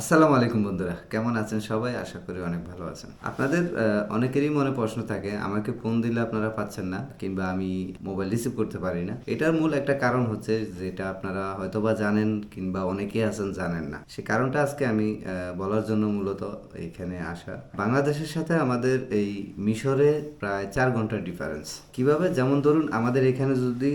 আসসালামু আলাইকুম বন্ধুরা, কেমন আছেন সবাই? আশা করি অনেক ভালো আছেন। আপনাদের অনেকেরই মনে প্রশ্ন থাকে, আমাকে ফোন দিলে আপনারা পাচ্ছেন না কিংবা আমি মোবাইল রিসিভ করতে পারি না। এটার মূল একটা কারণ হচ্ছে যেটা আপনারা হয়তোবা জানেন কিংবা অনেকেই আছেন জানেন না। সে কারণটা আজকে আমি বলার জন্য মূলত এখানে আসা। বাংলাদেশের সাথে আমাদের এই মিশরে প্রায় চার ঘণ্টার ডিফারেন্স কীভাবে? যেমন ধরুন, আমাদের এখানে যদি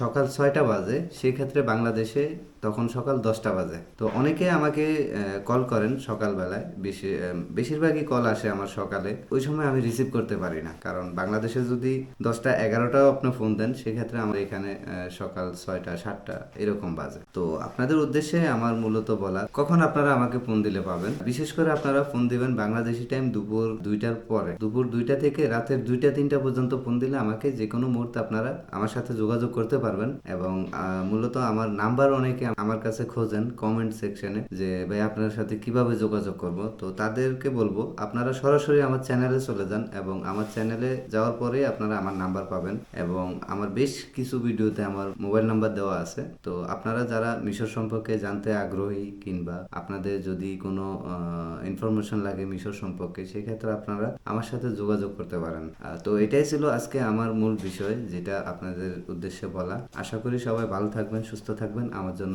সকাল ছয়টা বাজে, সেক্ষেত্রে বাংলাদেশে তখন সকাল দশটা বাজে। তো অনেকে আমাকে কল করেন সকালবেলায়। বেশি বেশিরভাগই কল আসে আমার সকালে। ওই সময় আমি রিসিভ করতে পারি না। কারণ বাংলাদেশে যদি দশটা এগারোটাও আপনি ফোন দেন, সেক্ষেত্রে আমার এখানে সকাল ছয়টা, সাতটা এরকম বাজে। তো আপনাদের উদ্দেশ্যে আমার মূলত বলা, কখন আপনারা আমাকে ফোন দিলে পাবেন? বিশেষ করে আপনারা ফোন দিবেন বাংলাদেশি টাইম দুপুর দুইটার পরে। দুপুর দুইটা থেকে রাতের দুইটা, তিনটা পর্যন্ত ফোন দিলে আমাকে যে কোনো মুহূর্তে আপনারা আমার সাথে যোগাযোগ করতে পারবেন। এবং মূলত আমার নাম্বার অনেকে আমার কাছে খোঁজেন কমেন্ট সেকশনে যে, ভাই, আপনার সাথে কীভাবে যোগাযোগ করব? তো তাদেরকে বলব, আপনারা সরাসরি আমার চ্যানেলে চলে যান এবং আমার চ্যানেলে যাওয়ার পরেই আপনারা আমার নাম্বার পাবেন এবং আমার বেশ কিছু ভিডিওতে আমার মোবাইল নাম্বার দেওয়া আছে। তো আপনারা যারা মিশর সম্পর্কে জানতে আগ্রহী কিংবা আপনাদের যদি কোনো ইনফরমেশন লাগে মিশর সম্পর্কে, সেক্ষেত্রে আপনারা আমার সাথে যোগাযোগ করতে পারেন। তো এটাই ছিল আজকে আমার মূল বিষয় যেটা আপনাদের উদ্দেশ্যে বলা। আশা করি সবাই ভালো থাকবেন, সুস্থ থাকবেন। আমার জন্য